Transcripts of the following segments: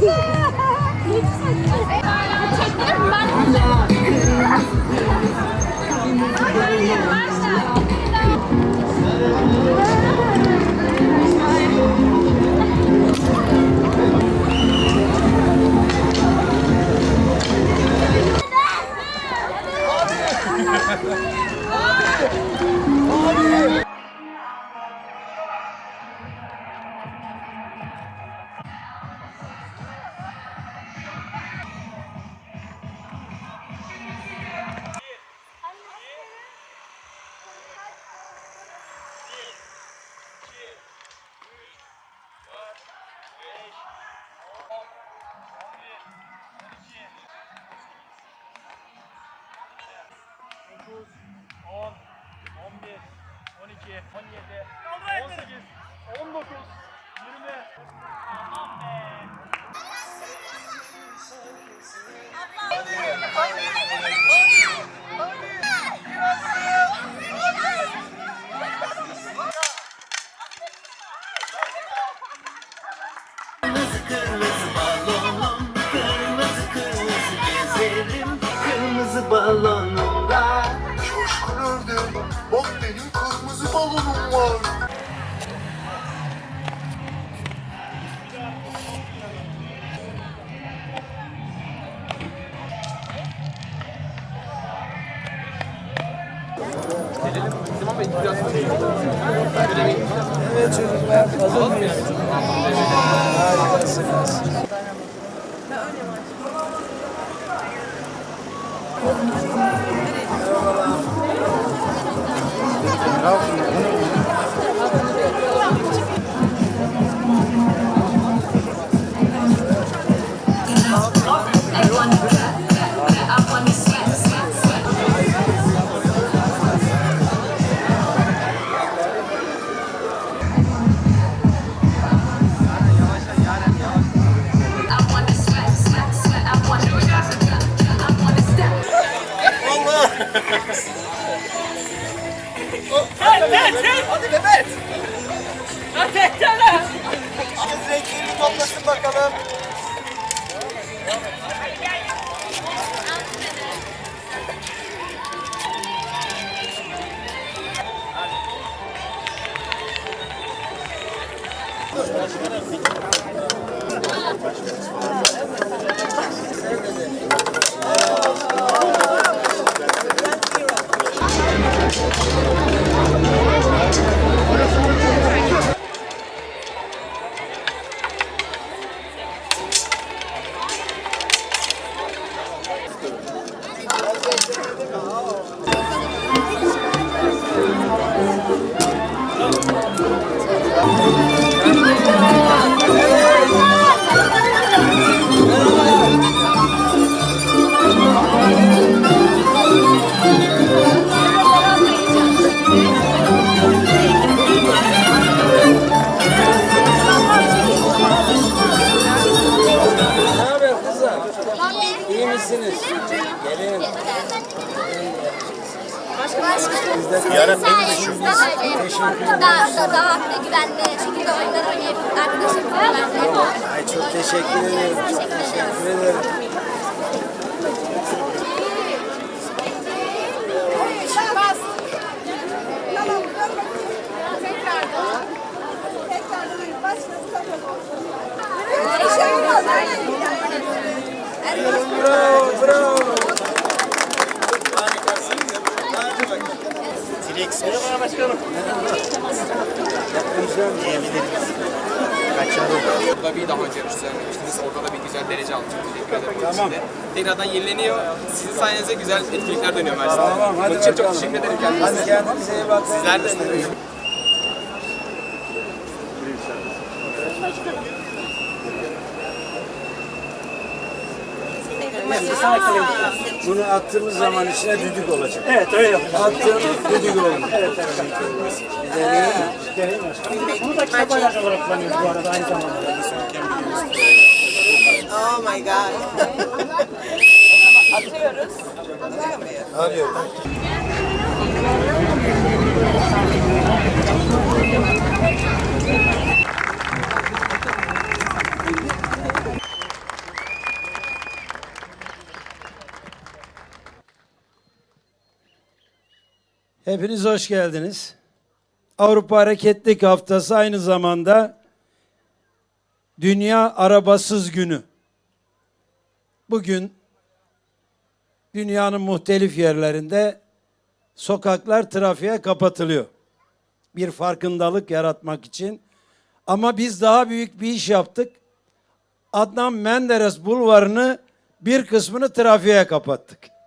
Çektim ben. Balonumda Coşkun nerede? Bak benim kırmızı balonum var. Evet çocuklar hazır mıyız? Harikasınız. Gelin. Yarın beni düşün. Daha, daha, daha güvenli şekilde oyunlar oynayıp arkadaşım. Ay çok teşekkür ederim. Çok teşekkür ederim. Bravo, bravo. Merhaba başkanım. Burada bir daha önce düzenlemiştiniz. Orada da bir güzel derece almıştık. Teşekkür ederim. Tamam. Tekrardan yenileniyor. Sizin sayenizde güzel etkinlikler dönüyor Mersin'de. Tamam, hadi Bunun için çok teşekkür ederim kendinize. Hadi kendinize iyi bakın. Sizler de. Bunu attığımız zaman içine düdük olacak. Evet öyle yapacağız. Attığımız düdük olacak. Evet evet. Deneyelim mi? Bunu da kitap alakalı olarak kullanıyoruz bu arada aynı zamanda. Oh my god. Alıyorum. Hepiniz hoş geldiniz. Avrupa Hareketlik Haftası aynı zamanda Dünya Arabasız Günü. Bugün dünyanın muhtelif yerlerinde sokaklar trafiğe kapatılıyor. Bir farkındalık yaratmak için. Ama biz daha büyük bir iş yaptık. Adnan Menderes bulvarını bir kısmını trafiğe kapattık.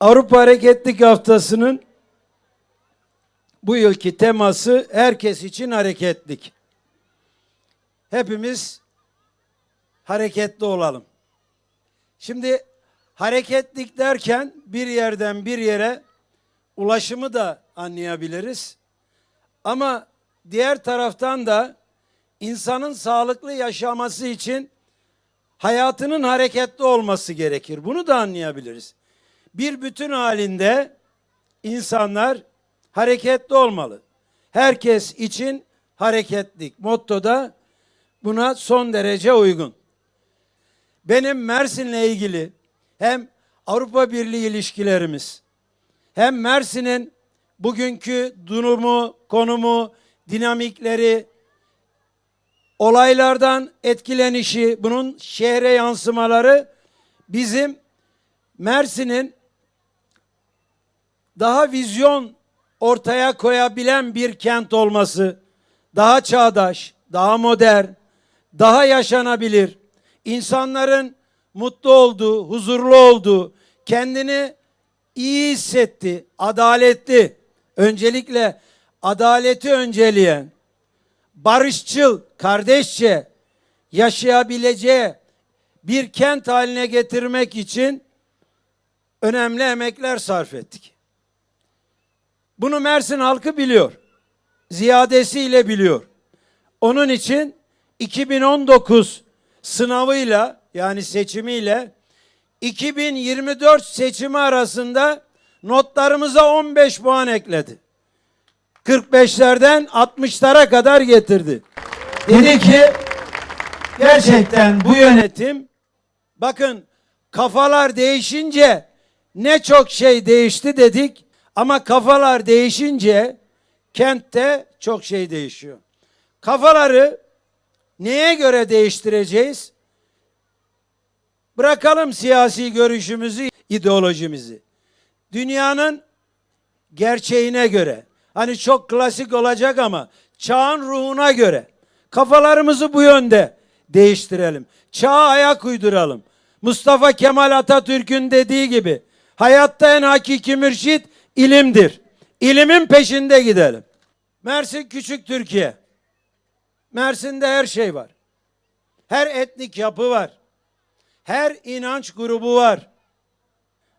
Avrupa Hareketlik Haftası'nın bu yılki teması herkes için hareketlik. Hepimiz hareketli olalım. Şimdi hareketlik derken bir yerden bir yere ulaşımı da anlayabiliriz. Ama diğer taraftan da insanın sağlıklı yaşaması için hayatının hareketli olması gerekir. Bunu da anlayabiliriz. Bir bütün halinde insanlar hareketli olmalı. Herkes için hareketlik. Motto da buna son derece uygun. Benim Mersin'le ilgili hem Avrupa Birliği ilişkilerimiz hem Mersin'in bugünkü durumu, konumu, dinamikleri, olaylardan etkilenişi, bunun şehre yansımaları bizim Mersin'in daha vizyon ortaya koyabilen bir kent olması, daha çağdaş, daha modern, daha yaşanabilir, insanların mutlu olduğu, huzurlu olduğu, kendini iyi hissetti, adaletli, öncelikle adaleti önceleyen, barışçıl, kardeşçe yaşayabileceği bir kent haline getirmek için önemli emekler sarf ettik. Bunu Mersin halkı biliyor. Ziyadesiyle biliyor. Onun için 2019 sınavıyla yani seçimiyle 2024 seçimi arasında notlarımıza 15 puan ekledi. 45'lerden 60'lara kadar getirdi. Dedi ki gerçekten bu yönetim bakın kafalar değişince ne çok şey değişti dedik ama kafalar değişince kentte çok şey değişiyor. Kafaları neye göre değiştireceğiz? Bırakalım siyasi görüşümüzü, ideolojimizi. Dünyanın gerçeğine göre, hani çok klasik olacak ama çağın ruhuna göre kafalarımızı bu yönde değiştirelim. Çağa ayak uyduralım. Mustafa Kemal Atatürk'ün dediği gibi hayatta en hakiki mürşit ilimdir. İlimin peşinde gidelim. Mersin küçük Türkiye. Mersin'de her şey var. Her etnik yapı var. Her inanç grubu var.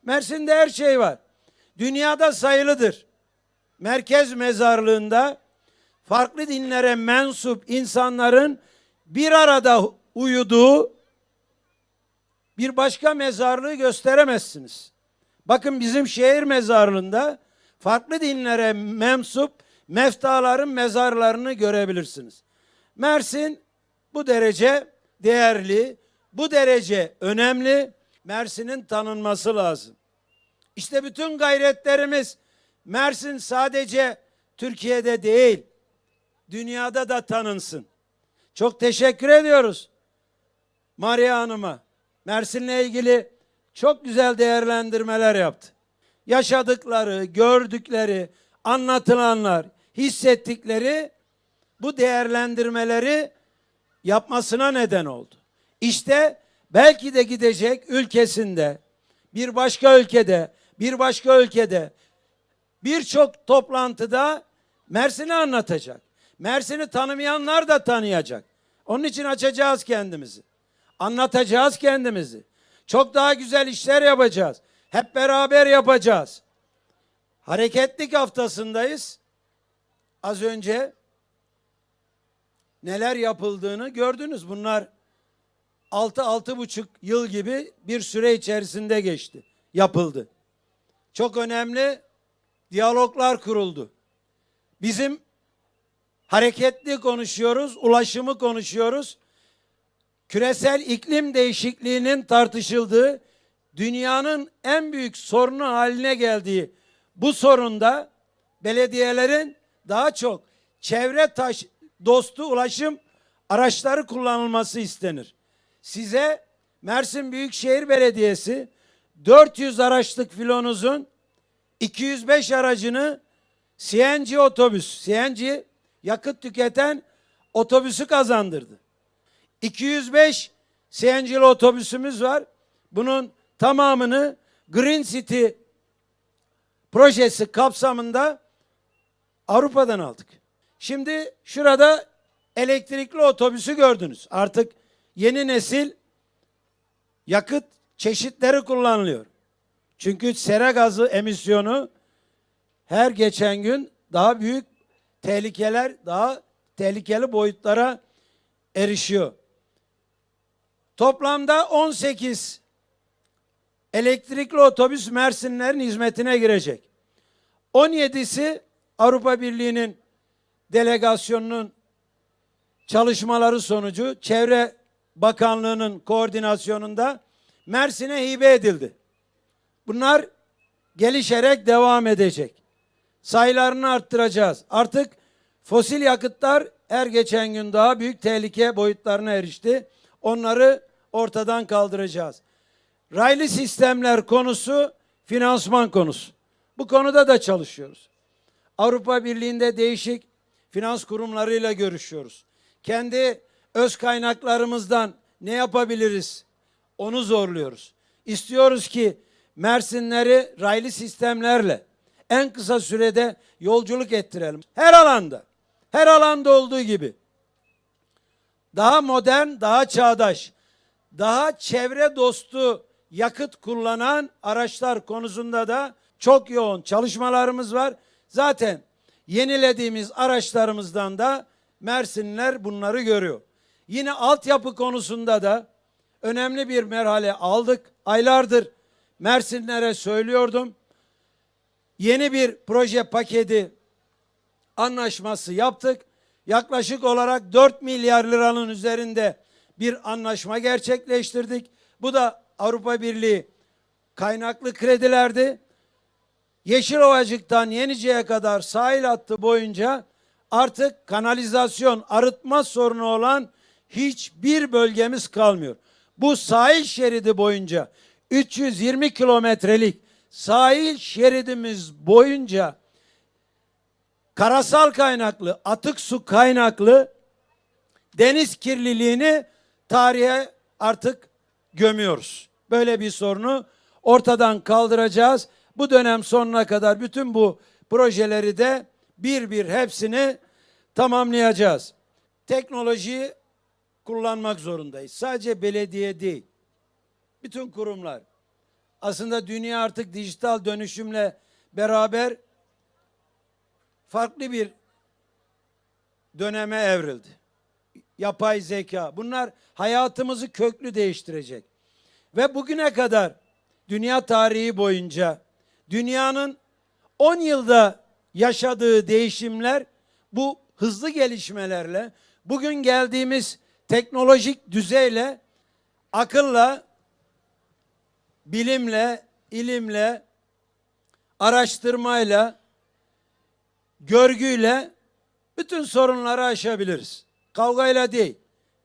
Mersin'de her şey var. Dünyada sayılıdır. Merkez mezarlığında farklı dinlere mensup insanların bir arada uyuduğu bir başka mezarlığı gösteremezsiniz. Bakın bizim şehir mezarlığında farklı dinlere mensup meftaların mezarlarını görebilirsiniz. Mersin bu derece değerli, bu derece önemli. Mersin'in tanınması lazım. İşte bütün gayretlerimiz Mersin sadece Türkiye'de değil, dünyada da tanınsın. Çok teşekkür ediyoruz Maria Hanım'a. Mersin'le ilgili çok güzel değerlendirmeler yaptı. Yaşadıkları, gördükleri, anlatılanlar, hissettikleri bu değerlendirmeleri yapmasına neden oldu. İşte belki de gidecek ülkesinde, bir başka ülkede, bir başka ülkede birçok toplantıda Mersin'i anlatacak. Mersin'i tanımayanlar da tanıyacak. Onun için açacağız kendimizi. Anlatacağız kendimizi. Çok daha güzel işler yapacağız. Hep beraber yapacağız. Hareketlik haftasındayız. Az önce neler yapıldığını gördünüz. Bunlar 6 buçuk yıl gibi bir süre içerisinde geçti. Yapıldı. Çok önemli diyaloglar kuruldu. Bizim hareketli konuşuyoruz, ulaşımı konuşuyoruz. Küresel iklim değişikliğinin tartışıldığı, dünyanın en büyük sorunu haline geldiği bu sorunda belediyelerin daha çok çevre taş dostu ulaşım araçları kullanılması istenir. Size Mersin Büyükşehir Belediyesi 400 araçlık filonuzun 205 aracını CNG otobüs, CNG yakıt tüketen otobüsü kazandırdı. 205 CNG'li otobüsümüz var. Bunun tamamını Green City projesi kapsamında Avrupa'dan aldık. Şimdi şurada elektrikli otobüsü gördünüz. Artık yeni nesil yakıt çeşitleri kullanılıyor. Çünkü sera gazı emisyonu her geçen gün daha büyük tehlikeler, daha tehlikeli boyutlara erişiyor. Toplamda 18 elektrikli otobüs Mersinlerin hizmetine girecek. 17'si Avrupa Birliği'nin delegasyonunun çalışmaları sonucu Çevre Bakanlığı'nın koordinasyonunda Mersin'e hibe edildi. Bunlar gelişerek devam edecek. Sayılarını arttıracağız. Artık fosil yakıtlar her geçen gün daha büyük tehlike boyutlarına erişti. Onları ortadan kaldıracağız. Raylı sistemler konusu finansman konusu. Bu konuda da çalışıyoruz. Avrupa Birliği'nde değişik finans kurumlarıyla görüşüyoruz. Kendi öz kaynaklarımızdan ne yapabiliriz? Onu zorluyoruz. İstiyoruz ki Mersinleri raylı sistemlerle en kısa sürede yolculuk ettirelim. Her alanda, her alanda olduğu gibi daha modern, daha çağdaş, daha çevre dostu yakıt kullanan araçlar konusunda da çok yoğun çalışmalarımız var. Zaten yenilediğimiz araçlarımızdan da Mersinler bunları görüyor. Yine altyapı konusunda da önemli bir merhale aldık. Aylardır Mersinlere söylüyordum. Yeni bir proje paketi anlaşması yaptık. Yaklaşık olarak 4 milyar liranın üzerinde bir anlaşma gerçekleştirdik. Bu da Avrupa Birliği kaynaklı kredilerdi. Yeşilovacık'tan Yenice'ye kadar sahil hattı boyunca artık kanalizasyon, arıtma sorunu olan hiçbir bölgemiz kalmıyor. Bu sahil şeridi boyunca 320 kilometrelik sahil şeridimiz boyunca karasal kaynaklı, atık su kaynaklı deniz kirliliğini tarihe artık gömüyoruz. Böyle bir sorunu ortadan kaldıracağız. Bu dönem sonuna kadar bütün bu projeleri de bir bir hepsini tamamlayacağız. Teknolojiyi kullanmak zorundayız. Sadece belediye değil. Bütün kurumlar. Aslında dünya artık dijital dönüşümle beraber farklı bir döneme evrildi. Yapay zeka. Bunlar hayatımızı köklü değiştirecek. Ve bugüne kadar dünya tarihi boyunca dünyanın 10 yılda yaşadığı değişimler bu hızlı gelişmelerle bugün geldiğimiz teknolojik düzeyle akılla bilimle, ilimle, araştırmayla, görgüyle bütün sorunları aşabiliriz. Kavgayla değil,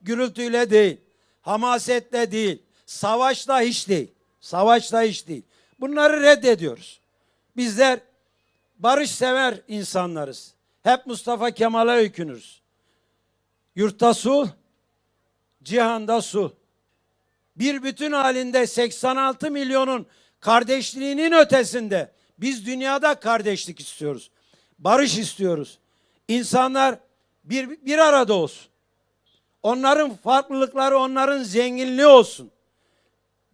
gürültüyle değil, hamasetle değil, savaşla hiç değil. Savaşla hiç değil. Bunları reddediyoruz. Bizler barış sever insanlarız. Hep Mustafa Kemal'e öykünürüz. Yurtta sulh, cihanda sulh. Bir bütün halinde 86 milyonun kardeşliğinin ötesinde biz dünyada kardeşlik istiyoruz. Barış istiyoruz. İnsanlar bir, bir arada olsun. Onların farklılıkları onların zenginliği olsun.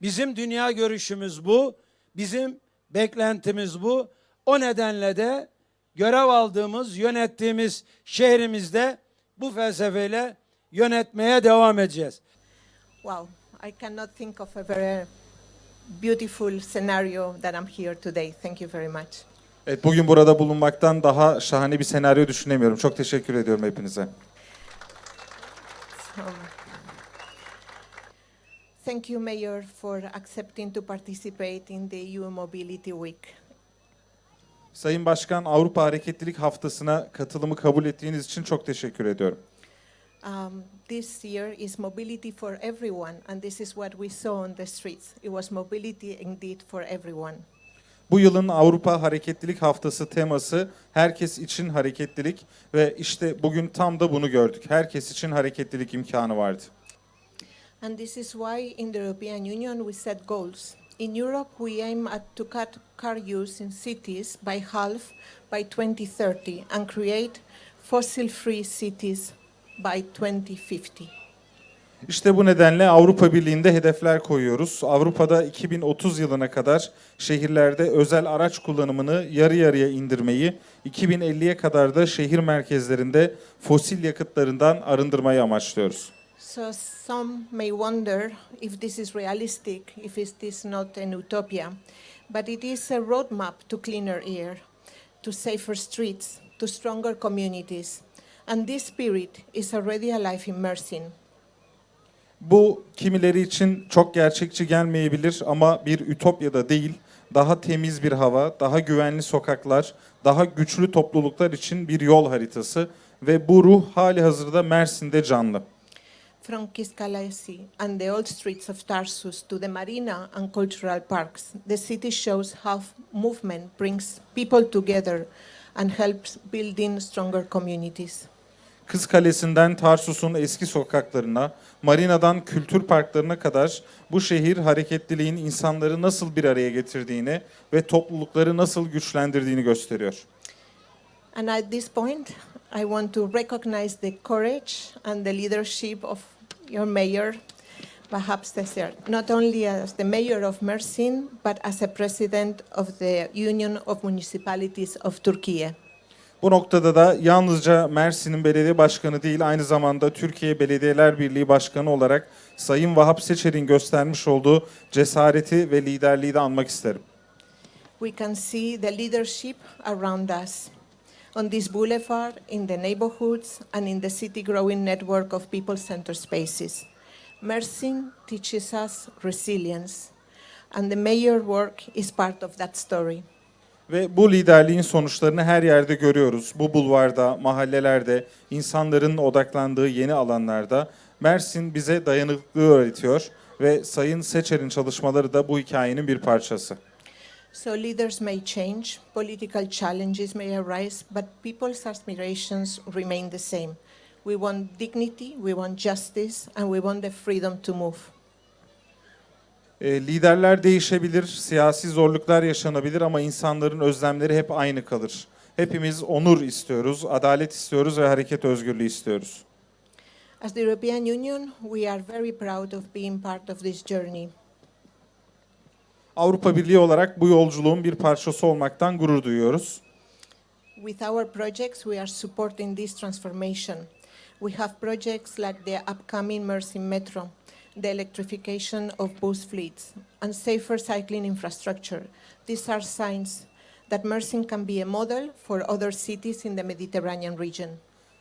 Bizim dünya görüşümüz bu. Bizim beklentimiz bu. O nedenle de görev aldığımız, yönettiğimiz şehrimizde bu felsefeyle yönetmeye devam edeceğiz. Wow, I cannot think of a very beautiful scenario that I'm here today. Thank you very much. Evet, bugün burada bulunmaktan daha şahane bir senaryo düşünemiyorum. Çok teşekkür ediyorum hepinize. So, Thank you, Mayor, for accepting to participate in the EU Mobility Week. Sayın Başkan Avrupa Hareketlilik Haftası'na katılımı kabul ettiğiniz için çok teşekkür ediyorum. Um, this year is mobility for everyone, and this is what we saw on the streets. It was mobility indeed for everyone. Bu yılın Avrupa Hareketlilik Haftası teması herkes için hareketlilik ve işte bugün tam da bunu gördük. Herkes için hareketlilik imkanı vardı. And this is why in the European Union we set goals. In Europe, we aim at to cut car use in cities by half by 2030 and create fossil-free cities by 2050. İşte bu nedenle Avrupa Birliği'nde hedefler koyuyoruz. Avrupa'da 2030 yılına kadar şehirlerde özel araç kullanımını yarı yarıya indirmeyi, 2050'ye kadar da şehir merkezlerinde fosil yakıtlarından arındırmayı amaçlıyoruz. So some may wonder if this is realistic, if it is not an utopia, but it is a roadmap to cleaner air, to safer streets, to stronger communities. And this spirit is already alive in Mersin. Bu kimileri için çok gerçekçi gelmeyebilir ama bir ütopyada değil, daha temiz bir hava, daha güvenli sokaklar, daha güçlü topluluklar için bir yol haritası ve bu ruh hali hazırda Mersin'de canlı. From Kiskalasi and the old streets of Tarsus to the marina and cultural parks, the city shows how movement brings people together and helps building stronger communities. Kız Kalesi'nden Tarsus'un eski sokaklarına, marinadan kültür parklarına kadar bu şehir hareketliliğin insanları nasıl bir araya getirdiğini ve toplulukları nasıl güçlendirdiğini gösteriyor. And at this point, I want to recognize the courage and the leadership of your mayor, this year, not only as the mayor of Mersin, but as a president of the Union of Municipalities of Turkey. Bu noktada da yalnızca Mersin'in belediye başkanı değil aynı zamanda Türkiye Belediyeler Birliği Başkanı olarak Sayın Vahap Seçer'in göstermiş olduğu cesareti ve liderliği de anmak isterim. We can see the leadership around us on this boulevard, in the neighborhoods, and in the city growing network of people centered spaces. Mersin teaches us resilience, and the mayor work is part of that story. Ve bu liderliğin sonuçlarını her yerde görüyoruz. Bu bulvarda, mahallelerde, insanların odaklandığı yeni alanlarda Mersin bize dayanıklılığı öğretiyor ve Sayın Seçer'in çalışmaları da bu hikayenin bir parçası. So leaders may change, political challenges may arise, but people's aspirations remain the same. We want dignity, we want justice, and we want the freedom to move. E, liderler değişebilir, siyasi zorluklar yaşanabilir ama insanların özlemleri hep aynı kalır. Hepimiz onur istiyoruz, adalet istiyoruz ve hareket özgürlüğü istiyoruz. As the European Union, we are very proud of being part of this journey. Avrupa Birliği olarak bu yolculuğun bir parçası olmaktan gurur duyuyoruz. With our projects, we are supporting this transformation. We have projects like the upcoming Mersin Metro, the electrification of bus fleets, and safer cycling infrastructure. These are signs that Mersin can be a model for other cities in the Mediterranean region.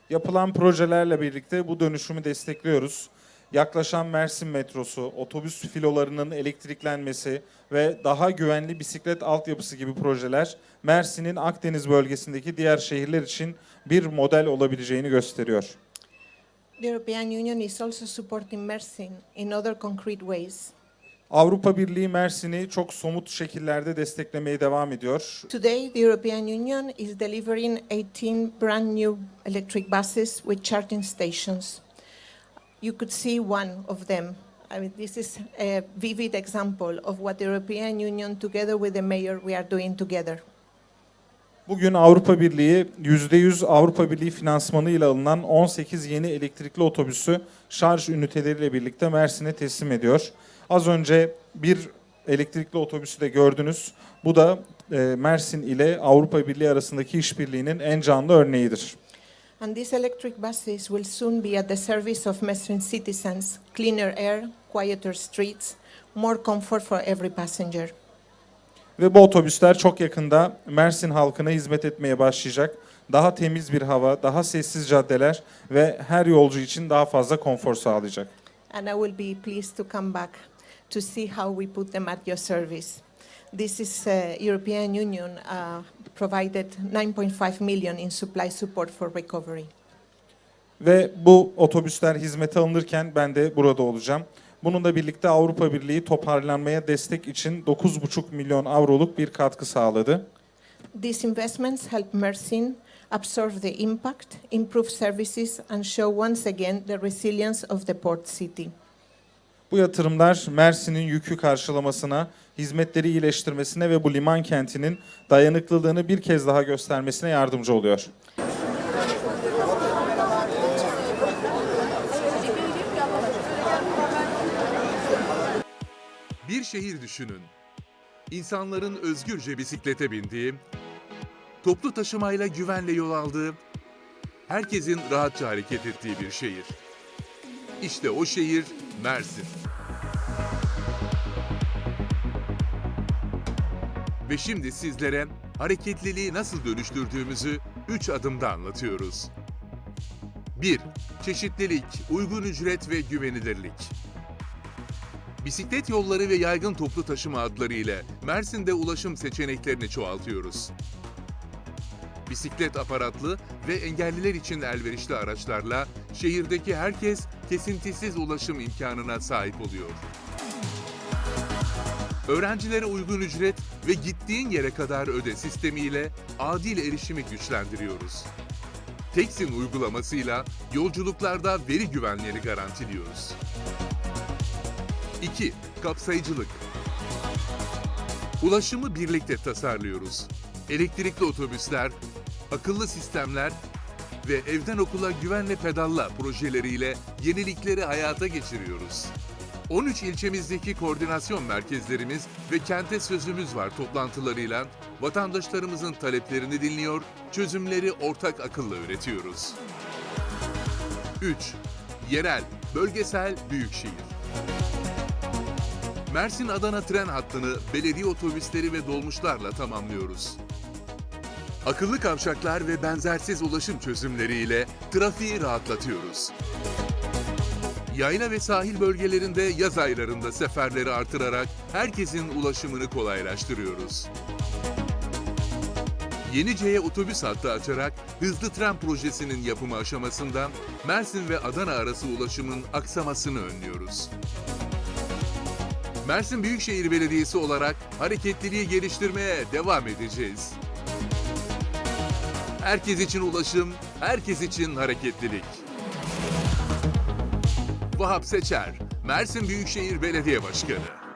Yapılan projelerle birlikte bu dönüşümü destekliyoruz. Yaklaşan Mersin metrosu, otobüs filolarının elektriklenmesi ve daha güvenli bisiklet altyapısı gibi projeler Mersin'in Akdeniz bölgesindeki diğer şehirler için bir model olabileceğini gösteriyor. The European Union is also supporting Mersin in other concrete ways. Avrupa Birliği Mersin'i çok somut şekillerde desteklemeye devam ediyor. Today, the European Union is delivering 18 brand new electric buses with charging stations. You could see one of them. I mean, this is a vivid example of what the European Union, together with the mayor, we are doing together. Bugün Avrupa Birliği %100 Avrupa Birliği finansmanıyla alınan 18 yeni elektrikli otobüsü şarj üniteleriyle birlikte Mersin'e teslim ediyor. Az önce bir elektrikli otobüsü de gördünüz. Bu da e, Mersin ile Avrupa Birliği arasındaki işbirliğinin en canlı örneğidir. And these electric buses will soon be at the service of Mersin citizens, cleaner air, quieter streets, more comfort for every passenger. Ve bu otobüsler çok yakında Mersin halkına hizmet etmeye başlayacak. Daha temiz bir hava, daha sessiz caddeler ve her yolcu için daha fazla konfor sağlayacak. And I will be pleased to come back to see how we put them at your service. This is uh, European Union uh, provided 9.5 million in supply support for recovery. Ve bu otobüsler hizmete alınırken ben de burada olacağım. Bununla birlikte Avrupa Birliği toparlanmaya destek için 9,5 milyon avroluk bir katkı sağladı. These investments help Mersin absorb the impact, improve services, and show once again the resilience of the port city. Bu yatırımlar Mersin'in yükü karşılamasına, hizmetleri iyileştirmesine ve bu liman kentinin dayanıklılığını bir kez daha göstermesine yardımcı oluyor. Bir şehir düşünün. İnsanların özgürce bisiklete bindiği, toplu taşımayla güvenle yol aldığı, herkesin rahatça hareket ettiği bir şehir. İşte o şehir Mersin. Ve şimdi sizlere hareketliliği nasıl dönüştürdüğümüzü 3 adımda anlatıyoruz. 1. Çeşitlilik, uygun ücret ve güvenilirlik. Bisiklet yolları ve yaygın toplu taşıma adları ile Mersin'de ulaşım seçeneklerini çoğaltıyoruz. Bisiklet aparatlı ve engelliler için elverişli araçlarla şehirdeki herkes kesintisiz ulaşım imkanına sahip oluyor. Öğrencilere uygun ücret ve gittiğin yere kadar öde sistemiyle adil erişimi güçlendiriyoruz. Teksin uygulamasıyla yolculuklarda veri güvenliğini garantiliyoruz. 2. Kapsayıcılık. Ulaşımı birlikte tasarlıyoruz. Elektrikli otobüsler, akıllı sistemler ve evden okula güvenle pedalla projeleriyle yenilikleri hayata geçiriyoruz. 13 ilçemizdeki koordinasyon merkezlerimiz ve kente sözümüz var toplantılarıyla vatandaşlarımızın taleplerini dinliyor, çözümleri ortak akılla üretiyoruz. 3. Yerel, bölgesel, büyükşehir. Mersin-Adana tren hattını belediye otobüsleri ve dolmuşlarla tamamlıyoruz. Akıllı kavşaklar ve benzersiz ulaşım çözümleriyle trafiği rahatlatıyoruz. Yayla ve sahil bölgelerinde yaz aylarında seferleri artırarak herkesin ulaşımını kolaylaştırıyoruz. Yenice'ye otobüs hattı açarak hızlı tren projesinin yapımı aşamasında Mersin ve Adana arası ulaşımın aksamasını önlüyoruz. Mersin Büyükşehir Belediyesi olarak hareketliliği geliştirmeye devam edeceğiz. Herkes için ulaşım, herkes için hareketlilik. Vahap Seçer, Mersin Büyükşehir Belediye Başkanı.